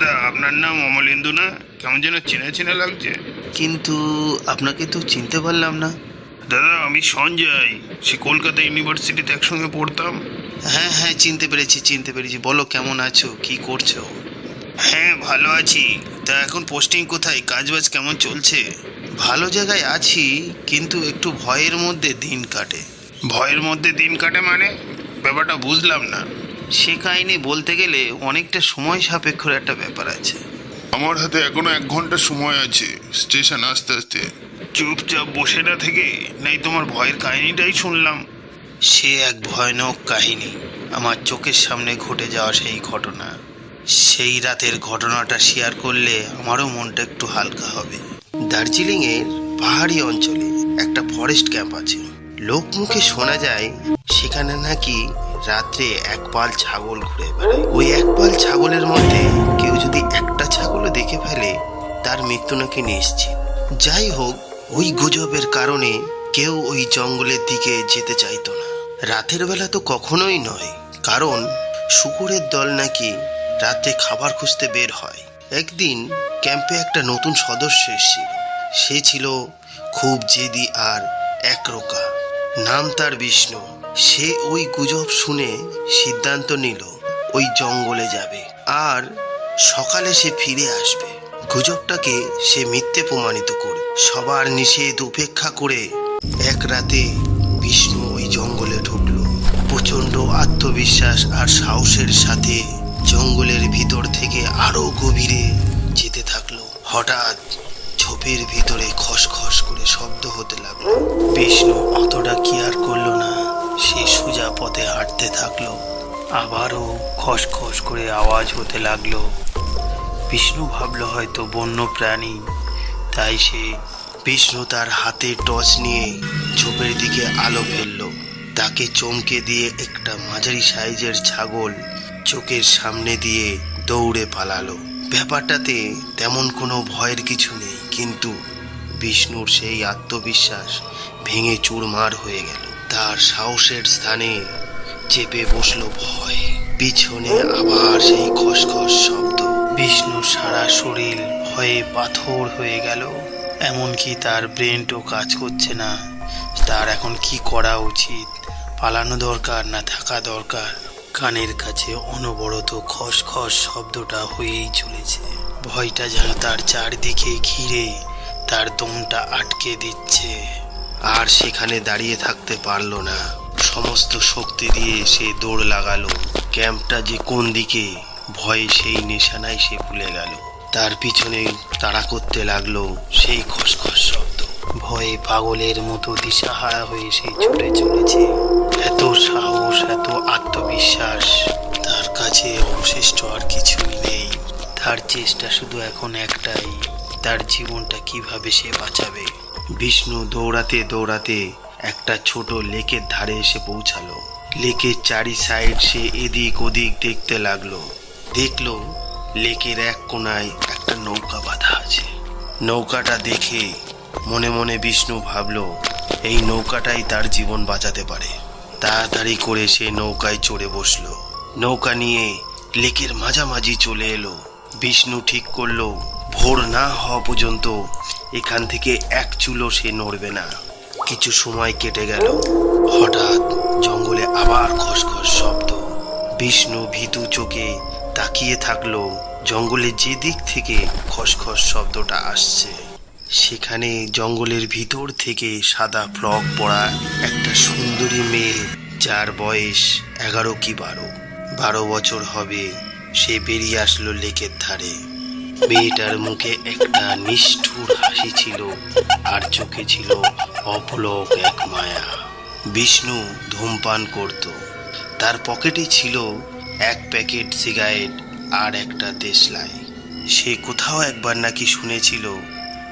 দাদা আপনার নাম অমলেন্দু না? কেমন যেন চেনা চেনা লাগছে। কিন্তু আপনাকে তো চিনতে পারলাম না। দাদা আমি সঞ্জয়। সে কলকাতা ইউনিভার্সিটিতে একসঙ্গে পড়তাম। হ্যাঁ হ্যাঁ চিনতে পেরেছি চিনতে পেরেছি। বলো কেমন আছো? কি করছ? হ্যাঁ ভালো আছি। তা এখন পোস্টিং কোথায়? কাজবাজ কেমন চলছে? ভালো জায়গায় আছি কিন্তু একটু ভয়ের মধ্যে দিন কাটে। ভয়ের মধ্যে দিন কাটে মানে? ব্যাপারটা বুঝলাম না। সে কাহিনী বলতে গেলে অনেকটা সময় সাপেক্ষর একটা ব্যাপার আছে। আমার হাতে এখনও এক ঘণ্টা সময় আছে। স্টেশন আসতে আসতে। চুপচাপ বসে না থেকে নাই তোমার ভয়ের কাহিনীটাই শুনলাম। সে এক ভয়ানক কাহিনী। আমার চোখের সামনে ঘটে যাওয়া সেই ঘটনা। সেই রাতের ঘটনাটা শেয়ার করলে আমারও মনটা একটু হালকা হবে। দার্জিলিংয়ের পাহাড়ি অঞ্চলে একটা ফরেস্ট ক্যাম্প আছে। লোক মুখে শোনা যায় সেখানে নাকি রাত্রে এক পাল ছাগল ঘুরে বেড়ায়। ওই এক পাল ছাগলের মধ্যে কেউ যদি একটা ছাগলও দেখে ফেলে, তার মৃত্যু নাকি নিশ্চিত। যাই হোক, ওই গুজবের কারণে কেউ ওই জঙ্গলের দিকে যেতে চাইতো না। রাতের বেলা তো কখনোই নয়, কারণ শুকুরের দল নাকি রাতে খাবার খুঁজতে বের হয়। একদিন ক্যাম্পে একটা নতুন সদস্য এসেছিল। সে ছিল খুব জেদি আর একরোকা। নাম তার বিষ্ণু। সে ওই গুজব শুনে সিদ্ধান্ত নিল, ওই জঙ্গলে যাবে। আর সকালে সে ফিরে আসবে। গুজবটাকে সে মিথ্যে প্রমাণিত করে। সবার নিষেধ উপেক্ষা করে এক রাতে বিষ্ণু ওই জঙ্গলে ঢুকলো। প্রচণ্ড আত্মবিশ্বাস আর সাহসের সাথে জঙ্গলের ভিতর থেকে আরও গভীরে যেতে থাকল। হঠাৎ ঝোপের ভিতরে খসখস করে শব্দ হতে লাগল। বিষ্ণু অতটা কেয়ার করল না। সে সোজা পথে হাঁটতে থাকল। আবারও খসখস করে আওয়াজ হতে লাগল। বিষ্ণু ভাবলো হয়তো বন্য প্রাণী। তাই সে বিষ্ণু তার হাতে টর্চ নিয়ে ঝোপের দিকে আলো ফেলল। তাকে চমকে দিয়ে একটা মাঝারি সাইজের ছাগল চোখের সামনে দিয়ে দৌড়ে পালালো। ব্যাপারটাতে তেমন কোনো ভয়ের কিছু নেই, কিন্তু বিষ্ণুর সেই আত্মবিশ্বাস ভেঙে চুরমার হয়ে গেল। তার সাহসের স্থানে চেপে বসল ভয়। পিছনে আবার সেই খসখস শব্দ। বিষ্ণুর সারা শরীর ভয়ে পাথর হয়ে গেল। এমনকি তার ব্রেনটাও কাজ করছে না। তার এখন কি করা উচিত? পালানো দরকার না থাকা দরকার? কানের কাছে অনবরত খসখস শব্দটা হয়েই চলেছে। ভয়টা যেন তার চারদিকে ঘিরে তার দমটা আটকে দিচ্ছে। আর সেখানে দাঁড়িয়ে থাকতে পারল না। সমস্ত শক্তি দিয়ে সে দৌড় লাগালো। ক্যাম্পটা যে কোন দিকে, ভয়ে সেই নিশানায় সে ভুলে গেল। তার পিছনে তাড়া করতে লাগল সেই খসখস শব্দ। ভয়ে পাগলের মতো দিশাহারা হয়ে সে ছুটে চলেছে। এত সাহস, এত আত্মবিশ্বাস, তার কাছে অবশিষ্ট আর কিছুই নেই। তার চেষ্টা শুধু এখন একটাই, তার জীবনটা কীভাবে সে বাঁচাবে? বিষ্ণু দৌড়াতে দৌড়াতে একটা ছোট লেকের ধারে এসে পৌঁছালো। লেকের চারি সাইড সে এদিক ওদিক দেখতে লাগল। দেখল লেকের এক কোনায় একটা নৌকা বাঁধা আছে। নৌকাটা দেখে মনে মনে বিষ্ণু ভাবলো, এই নৌকাটাই তার জীবন বাঁচাতে পারে। তাড়াতাড়ি করে সে নৌকায় চড়ে বসল। নৌকা নিয়ে লেকের মাঝামাঝি চলে এলো। বিষ্ণু ঠিক করল, ভোর না হওয়া পর্যন্ত এখান থেকে এক চুলো সে নড়বে না। কিছু সময় কেটে গেল। হঠাৎ জঙ্গলে আবার খসখস শব্দ। বিষ্ণু ভীতু চোখে তাকিয়ে থাকল। জঙ্গলের যে দিক থেকে খসখস শব্দটা আসছে, সেখানে জঙ্গলের ভিতর থেকে সাদা ফ্রক পরা একটা সুন্দরী মেয়ে, যার বয়স এগারো কি বারো। বারো বছর হবে, সে বেরিয়ে আসলো লেকের ধারে। মেয়েটার মুখে একটা নিষ্ঠুর হাসি ছিল আর চোখে ছিল অপলক এক মায়া। বিষ্ণু ধূমপান করত। তার পকেটে ছিল এক প্যাকেট সিগারেট আর একটা দেশলাই। সে কোথাও একবার নাকি শুনেছিল,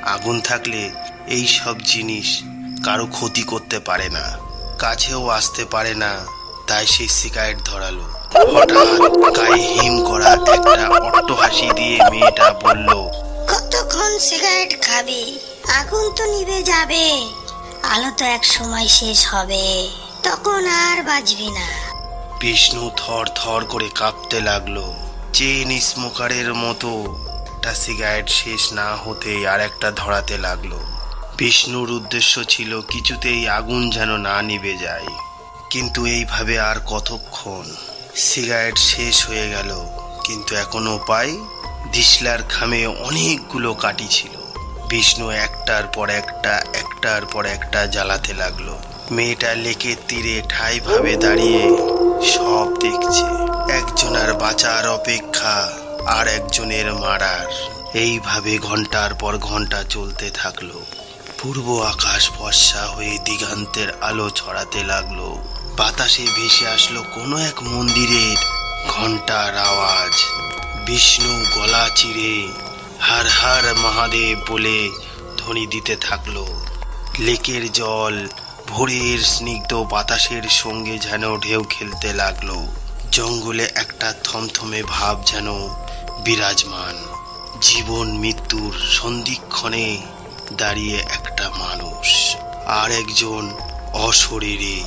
আগুন থাকলে এই সব জিনিস কারও ক্ষতি করতে পারে না, কাছেও আসতে পারে না, তাই সে সিগারেট ধরালো। হঠাৎ গায়ে হিম করা একটা অট্ট হাসি দিয়ে মেয়েটা বলল কতক্ষণ সিগারেট খাবি? আগুন তো নিভে যাবে। আলো তো এক সময় শেষ হবে। তখন আর না। বিষ্ণু থর থর করে কাঁপতে লাগল। চেন স্মোকারের মতো একটা সিগারেট শেষ না হতেই আর একটা ধরাতে লাগল। বিষ্ণুর উদ্দেশ্য ছিল কিছুতেই আগুন যেন না নিভে যায়। কিন্তু এইভাবে আর কতক্ষণ? সিগারেট শেষ হয়ে গেল, কিন্তু এখনও পাই দিশলার খামে অনেকগুলো কাটি ছিল। বিষ্ণু একটার পর একটা, একটার পর একটা জ্বালাতে লাগল। মেয়েটা লেকের তীরে ঠাই ভাবে দাঁড়িয়ে সব দেখছে। একজনের বাঁচার অপেক্ষা আর একজনের মারার। এইভাবে ঘণ্টার পর ঘণ্টা চলতে থাকল। পূর্ব আকাশ ফর্সা হয়ে দিগান্তের আলো ছড়াতে লাগল। বাতাসে ভেসে আসলো কোনো এক মন্দিরের ঘণ্টার আওয়াজ। বিষ্ণু গলা চিরে হার হার মহাদেব বলে ধ্বনি দিতে থাকল। লেকের জল ভোরের স্নিগ্ধ বাতাসের সঙ্গে যেন ঢেউ খেলতে লাগল। জঙ্গলে একটা থমথমে ভাব যেন বিরাজমান। জীবন মৃত্যুর সন্ধিক্ষণে দাঁড়িয়ে একটা মানুষ আর একজন অশরীরী।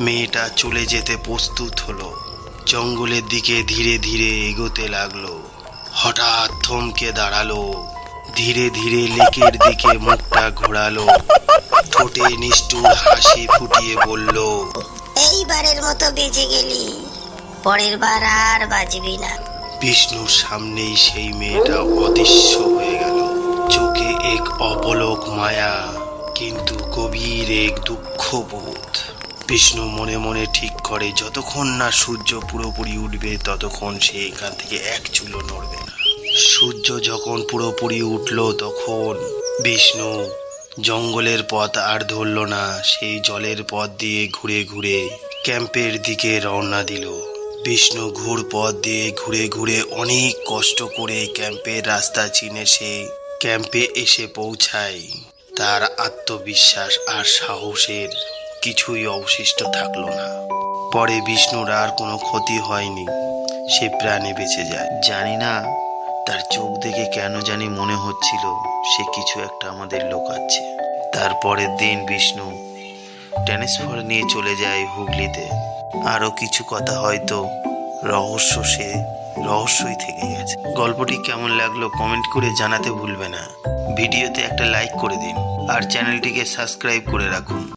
মেয়েটা চলে যেতে প্রস্তুত হলো। জঙ্গলের দিকে ধীরে ধীরে এগোতে লাগল। হঠাৎ থমকে দাঁড়াল। ধীরে ধীরে লেকের দিকে মুখটা ঘোরালো। ঠোঁটে নিষ্ঠুর হাসি ফুটিয়ে বলল এইবারের মতো বেঁচে গেলি পরের বার আর বাজবি না। বিষ্ণুর সামনেই সেই মেয়েটা অদৃশ্য হয়ে গেল। চোখে এক অপলক মায়া কিন্তু গভীর এক দুঃখবোধ। বিষ্ণু মনে মনে ঠিক করে, যতক্ষণ না সূর্য পুরোপুরি উঠবে, ততক্ষণ সে এখান থেকে এক চুলো নড়বে না। সূর্য যখন পুরোপুরি উঠল, তখন বিষ্ণু জঙ্গলের পথ আর ধরল না, সেই জলের পথ দিয়ে ঘুরে ঘুরে ক্যাম্পের দিকে রওনা দিল। বিষ্ণু ঘুর পথ দিয়ে ঘুরে ঘুরে অনেক কষ্ট করে ক্যাম্পের রাস্তা চিনে সে ক্যাম্পে এসে পৌঁছায়। তার আত্মবিশ্বাস আর সাহসের কিছুই অবশিষ্ট থাকল না। পরে বিষ্ণুর আর কোনো ক্ষতি হয়নি। সে প্রাণে বেঁচে যায়। জানি না তার চোখ দেখে কেন জানি মনে হচ্ছিল সে কিছু একটা আমাদের লোকাচ্ছে। তারপরের দিন বিষ্ণু ট্রান্সফার নিয়ে চলে যায় হুগলিতে। আরও কিছু কথা হয়তো রহস্য সে রহস্যই থেকে গেছে। গল্পটি কেমন লাগল কমেন্ট করে জানাতে ভুলবে না। ভিডিওতে একটা লাইক করে দিন। আর চ্যানেলটিকে সাবস্ক্রাইব করে রাখুন।